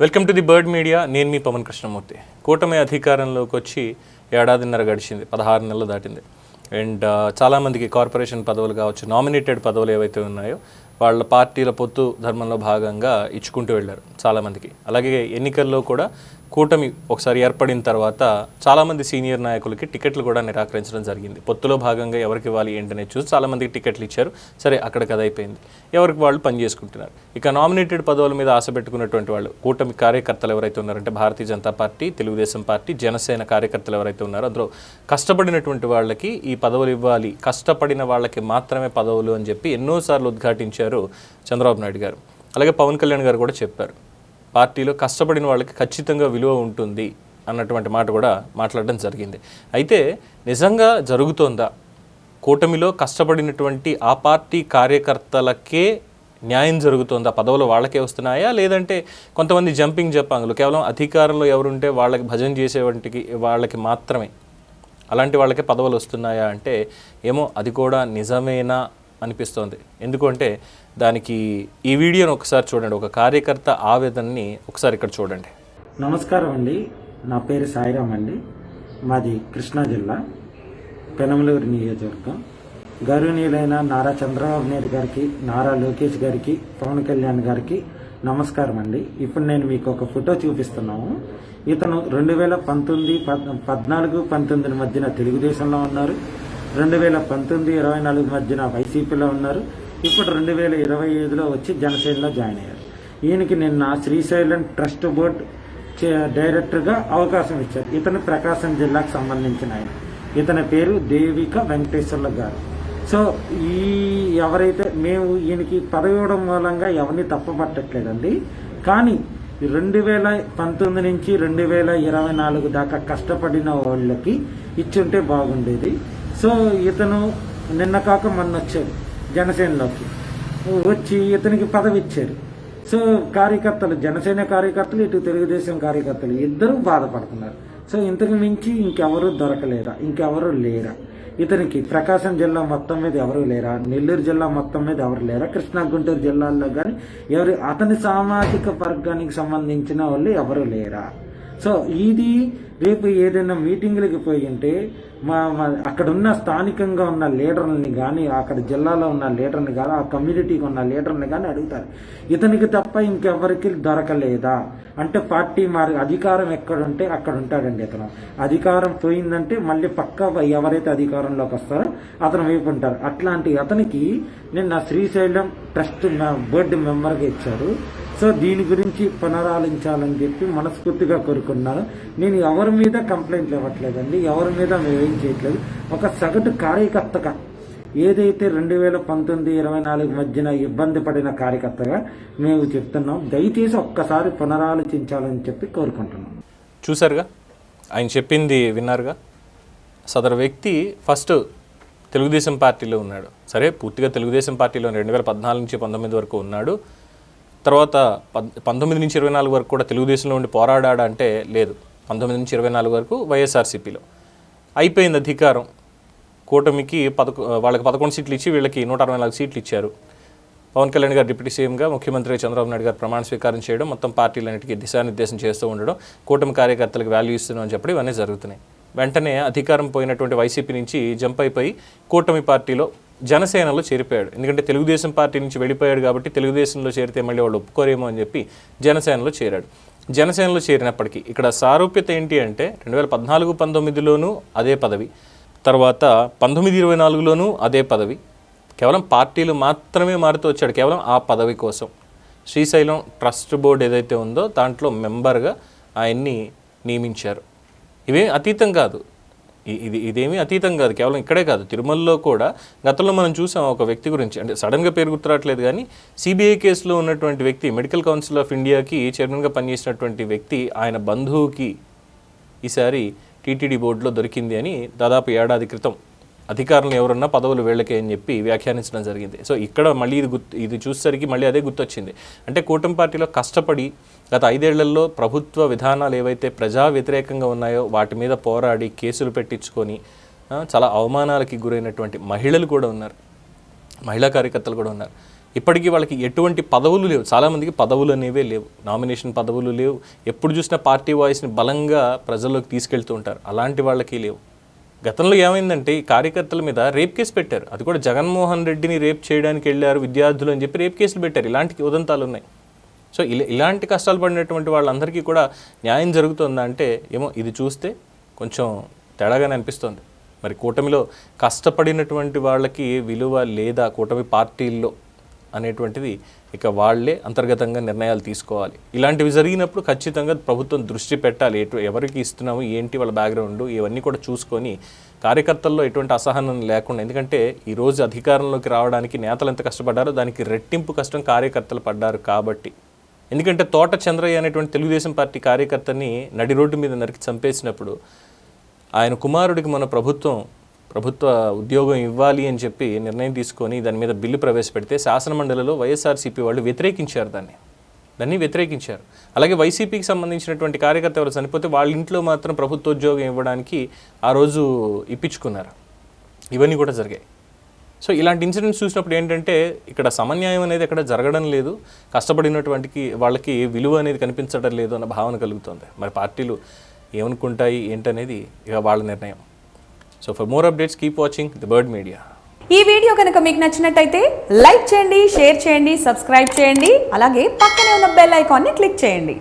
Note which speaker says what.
Speaker 1: Welcome to the bird media నేను మీ పవన్ కృష్ణమూర్తి. కూటమి అధికారంలోకి వచ్చి ఏడాదిన్నర గడిచింది. పదహారు నెలలు దాటింది. అండ్ చాలామందికి కార్పొరేషన్ పదవులు కావచ్చు నామినేటెడ్ పదవులు ఏవైతే ఉన్నాయో వాళ్ళ పార్టీల పొత్తు ధర్మంలో భాగంగా ఇచ్చుకుంటూ వెళ్ళారు చాలామందికి అలాగే ఎన్నికల్లో కూడా కూటమి ఒకసారి ఏర్పడిన తర్వాత చాలామంది సీనియర్ నాయకులకి టికెట్లు కూడా నిరాకరించడం జరిగింది. పొత్తులో భాగంగా ఎవరికి ఇవ్వాలి ఏంటనే చూసి చాలామందికి టికెట్లు ఇచ్చారు. సరే అక్కడ కథ అయిపోయింది. ఎవరికి వాళ్ళు పని చేసుకుంటున్నారు? ఇక నామినేటెడ్ పదవుల మీద ఆశ పెట్టుకున్నటువంటి వాళ్ళు కూటమి కార్యకర్తలు ఎవరైతే ఉన్నారంటే భారతీయ జనతా పార్టీ తెలుగుదేశం పార్టీ జనసేన కార్యకర్తలు ఎవరైతే ఉన్నారో అందులో కష్టపడినటువంటి వాళ్ళకి ఈ పదవులు ఇవ్వాలి. కష్టపడిన వాళ్ళకి మాత్రమే పదవులు అని చెప్పి ఎన్నోసార్లు ఉద్ఘాటించారు చంద్రబాబు నాయుడు గారు. అలాగే పవన్ కళ్యాణ్ గారు కూడా చెప్పారు. పార్టీలో కష్టపడిన వాళ్ళకి ఖచ్చితంగా విలువ ఉంటుంది అన్నటువంటి మాట కూడా మాట్లాడడం జరిగింది. అయితే నిజంగా జరుగుతోందా? కూటమిలో కష్టపడినటువంటి ఆ పార్టీ కార్యకర్తలకే న్యాయం జరుగుతుందా? పదవులు వాళ్ళకే వస్తున్నాయా? లేదంటే కొంతమంది జంపింగ్ జపాంగులు కేవలం అధికారంలో ఎవరుంటే వాళ్ళకి భజన చేసేవాటికి వాళ్ళకి మాత్రమే అలాంటి వాళ్ళకే పదవులు వస్తున్నాయా అంటే ఏమో అది కూడా నిజమేనా అనిపిస్తోంది. ఎందుకంటే దానికి ఈ వీడియోని ఒకసారి చూడండి. ఒక కార్యకర్త ఆవేదనని ఒకసారి ఇక్కడ చూడండి.
Speaker 2: నమస్కారం అండి. నా పేరు సాయిరామ్ అండి. మాది కృష్ణా జిల్లా పెనమలూరు నియోజకవర్గం. గౌరవనీయులైన నారా చంద్రబాబు నాయుడు గారికి నారా లోకేష్ గారికి పవన్ కళ్యాణ్ గారికి నమస్కారం అండి. ఇప్పుడు నేను మీకు ఒక ఫోటో చూపిస్తున్నాము ఇతను రెండు వేల పంతొమ్మిది పద్- పద్నాలుగు పంతొమ్మిది మధ్యన తెలుగుదేశంలో ఉన్నారు. రెండు వేల పంతొమ్మిది ఇరవై నాలుగు మధ్యన వైసీపీలో ఉన్నారు. ఇప్పుడు రెండు వేల ఇరవై ఐదులో వచ్చి జనసేనలో జాయిన్ అయ్యారు. ఈయనకి నిన్న శ్రీశైలం ట్రస్ట్ బోర్డ్ చే- డైరెక్టర్గా అవకాశం ఇచ్చారు. ఇతను ప్రకాశం జిల్లాకు సంబంధించిన ఆయన. ఇతని పేరు దేవిక వెంకటేశ్వర్ల గారు. సో ఈ ఎవరైతే మేము ఈయనకి పదవి ఇవ్వడం మూలంగా ఎవరిని తప్పపట్టట్లేదండి. కానీ రెండు వేల పంతొమ్మిది నుంచి రెండు వేల ఇరవై నాలుగు దాకా కష్టపడిన వాళ్ళకి ఇచ్చుంటే బాగుండేది. సో ఇతను నిన్న కాక మొన్న వచ్చాడు జనసేనలోకి. వచ్చి ఇతనికి పదవి ఇచ్చారు సో కార్యకర్తలు జనసేన కార్యకర్తలు ఇటు తెలుగుదేశం కార్యకర్తలు ఇద్దరు బాధపడుతున్నారు. సో ఇంతకు మించి ఇంకెవరు దొరకలేరా? ఇంకెవరు లేరా? ఇతనికి ప్రకాశం జిల్లా మొత్తం మీద ఎవరు లేరా? నెల్లూరు జిల్లా మొత్తం మీద ఎవరు లేరా? కృష్ణా గుంటూరు జిల్లాల్లో కానీ ఎవరు అతని సామాజిక వర్గానికి సంబంధించిన వాళ్ళు ఎవరు లేరా? సో ఇది రేపు ఏదైనా మీటింగులకి పోయి ఉంటే మా మా అక్కడ ఉన్న స్థానికంగా ఉన్న లీడర్ని కానీ అక్కడ జిల్లాలో ఉన్న లీడర్ని కానీ ఆ కమ్యూనిటీకి ఉన్న లీడర్ని కానీ అడుగుతారు. ఇతనికి తప్ప ఇంకెవరికి దొరకలేదా? అంటే పార్టీ మారి అధికారం ఎక్కడుంటే అక్కడ ఉంటాడండి ఇతను. అధికారం పోయిందంటే మళ్ళీ పక్క ఎవరైతే అధికారంలోకి వస్తారో అతను వైపు ఉంటారు అట్లాంటి అతనికి నిన్న శ్రీశైలం ట్రస్ట్ బోర్డు మెంబర్గా ఇచ్చారు. సో దీని గురించి పునరాలించాలని చెప్పి మనస్ఫూర్తిగా కోరుకున్నాను నేను ఎవరి మీద కంప్లైంట్లు ఇవ్వట్లేదండి. ఎవరి మీద మేమేం చేయట్లేదు. ఒక సగటు కార్యకర్తగా ఏదైతే రెండు వేల పంతొమ్మిది ఇరవై నాలుగు మధ్యన ఇబ్బంది పడిన కార్యకర్తగా మేము చెప్తున్నాం. దయచేసి ఒక్కసారి పునరాలోచించాలని చెప్పి కోరుకుంటున్నాం.
Speaker 1: చూసారుగా ఆయన చెప్పింది విన్నారుగా? సదరు వ్యక్తి ఫస్ట్ తెలుగుదేశం పార్టీలో ఉన్నాడు. సరే పూర్తిగా తెలుగుదేశం పార్టీలో రెండు వేల పద్నాలుగు నుంచి పంతొమ్మిది వరకు ఉన్నాడు. తర్వాత పంతొమ్మిది నుంచి ఇరవై నాలుగు వరకు కూడా తెలుగుదేశంలో ఉండి పోరాడాడా అంటే లేదు. పంతొమ్మిది నుంచి ఇరవై నాలుగు వరకు వైఎస్ఆర్సీపీలో. అయిపోయింది అధికారం. కూటమికి పదకొ వాళ్ళకి పదకొండు సీట్లు ఇచ్చి వీళ్ళకి నూట అరవై నాలుగు సీట్లు ఇచ్చారు. పవన్ కళ్యాణ్ గారు డిప్యూటీ సీఎంగా ముఖ్యమంత్రి చంద్రబాబు నాయుడు గారు ప్రమాణ స్వీకారం చేయడం మొత్తం పార్టీలన్నిటికీ దిశానిర్దేశం చేస్తూ ఉండడం కూటమి కార్యకర్తలకు వాల్యూ ఇస్తున్నామని చెప్పడం ఇవన్నీ జరుగుతున్నాయి. వెంటనే అధికారం పోయినటువంటి వైసీపీ నుంచి జంప్ అయిపోయి కూటమి పార్టీలో జనసేనలో చేరిపోయాడు. ఎందుకంటే తెలుగుదేశం పార్టీ నుంచి వెళ్ళిపోయాడు కాబట్టి తెలుగుదేశంలో చేరితే మళ్ళీ వాళ్ళు ఒప్పుకోరేమో అని చెప్పి జనసేనలో చేరాడు. జనసేనలో చేరినప్పటికీ ఇక్కడ సారూప్యత ఏంటి అంటే రెండు వేల పద్నాలుగు పంతొమ్మిదిలోనూ అదే పదవి తర్వాత పంతొమ్మిది ఇరవై నాలుగులోనూ అదే పదవి. కేవలం పార్టీలు మాత్రమే మారుతూ వచ్చాడు. కేవలం ఆ పదవి కోసం. శ్రీశైలం ట్రస్ట్ బోర్డు ఏదైతే ఉందో దాంట్లో మెంబర్గా ఆయన్ని నియమించారు. ఇవేం అతీతం కాదు. ఇది ఇదేమీ అతీతం కాదు కేవలం ఇక్కడే కాదు. తిరుమలలో కూడా గతంలో మనం చూసాం ఒక వ్యక్తి గురించి. అంటే సడన్గా పేరు గుర్తురావట్లేదు కానీ సిబిఐ కేసులో ఉన్నటువంటి వ్యక్తి మెడికల్ కౌన్సిల్ ఆఫ్ ఇండియాకి చైర్మన్గా పనిచేసినటువంటి వ్యక్తి ఆయన బంధువుకి ఈసారి టీటీడీ బోర్డులో దొరికింది అని దాదాపు ఏడాది క్రితం అధికారులు ఎవరన్నా పదవులు వీళ్ళకే అని చెప్పి వ్యాఖ్యానించడం జరిగింది. సో ఇక్కడ మళ్ళీ ఇది గుర్తు ఇది చూసేసరికి మళ్ళీ అదే గుర్తొచ్చింది. అంటే కూటమి పార్టీలో కష్టపడి గత ఐదేళ్ళలో ప్రభుత్వ విధానాలు ఏవైతే ప్రజా వ్యతిరేకంగా ఉన్నాయో వాటి మీద పోరాడి కేసులు పెట్టించుకొని చాలా అవమానాలకి గురైనటువంటి మహిళలు కూడా ఉన్నారు. మహిళా కార్యకర్తలు కూడా ఉన్నారు. ఇప్పటికీ వాళ్ళకి ఎటువంటి పదవులు లేవు. చాలామందికి పదవులు అనేవే లేవు. నామినేషన్ పదవులు లేవు. ఎప్పుడు చూసినా పార్టీ వాయిస్ని బలంగా ప్రజల్లోకి తీసుకెళ్తూ ఉంటారు. అలాంటి వాళ్ళకి లేవు. గతంలో ఏమైందంటే ఈ కార్యకర్తల మీద రేప్ కేసు పెట్టారు. అది కూడా జగన్మోహన్ రెడ్డిని రేప్ చేయడానికి వెళ్ళారు విద్యార్థులు అని చెప్పి రేప్ కేసులు పెట్టారు. ఇలాంటి ఉదంతాలు ఉన్నాయి సో ఇలా ఇలాంటి కష్టాలు పడినటువంటి వాళ్ళందరికీ కూడా న్యాయం జరుగుతుందా అంటే ఏమో ఇది చూస్తే కొంచెం తేడాగానే అనిపిస్తుంది. మరి కూటమిలో కష్టపడినటువంటి వాళ్ళకి విలువ లేదా కూటమి పార్టీల్లో అనేటువంటిది ఇక వాళ్ళే అంతర్గతంగా నిర్ణయాలు తీసుకోవాలి. ఇలాంటివి జరిగినప్పుడు ఖచ్చితంగా ప్రభుత్వం దృష్టి పెట్టాలి. ఎటు ఎవరికి ఇస్తున్నాము ఏంటి? వాళ్ళ బ్యాక్గ్రౌండ్ ఇవన్నీ కూడా చూసుకొని కార్యకర్తల్లో ఎటువంటి అసహనం లేకుండా ఎందుకంటే ఈరోజు అధికారంలోకి రావడానికి నేతలు ఎంత కష్టపడ్డారో దానికి రెట్టింపు కష్టం కార్యకర్తలు పడ్డారు కాబట్టి. ఎందుకంటే తోట చంద్రయ్య అనేటువంటి తెలుగుదేశం పార్టీ కార్యకర్తని నడి రోడ్డు మీద నరికి చంపేసినప్పుడు ఆయన కుమారుడికి మన ప్రభుత్వం ప్రభుత్వ ఉద్యోగం ఇవ్వాలి అని చెప్పి నిర్ణయం తీసుకొని దాని మీద బిల్లు ప్రవేశపెడితే శాసనమండలిలో వైఎస్ఆర్సీపీ వాళ్ళు వ్యతిరేకించారు దాన్ని. దాన్ని వ్యతిరేకించారు. అలాగే వైసీపీకి సంబంధించినటువంటి కార్యకర్త ఎవరు చనిపోతే వాళ్ళ ఇంట్లో మాత్రం ప్రభుత్వ ఉద్యోగం ఇవ్వడానికి ఆ రోజు ఇప్పించుకున్నారు. ఇవన్నీ కూడా జరిగాయి. సో ఇలాంటి ఇన్సిడెంట్స్ చూసినప్పుడు ఏంటంటే ఇక్కడ సమన్యాయం అనేది ఎక్కడ జరగడం లేదు. కష్టపడినటువంటి వాళ్ళకి విలువ అనేది కనిపించడం లేదు అన్న భావన కలుగుతుంది. మరి పార్టీలు ఏమనుకుంటాయి ఏంటనేది ఇక వాళ్ళ నిర్ణయం. So for more updates keep watching the bird media
Speaker 3: ఈ వీడియో కనుక మీకు నచ్చినట్టయితే లైక్ చేయండి షేర్ చేయండి సబ్స్క్రైబ్ చేయండి. అలాగే పక్కనే ఉన్న బెల్ ఐకాన్ని క్లిక్ చేయండి.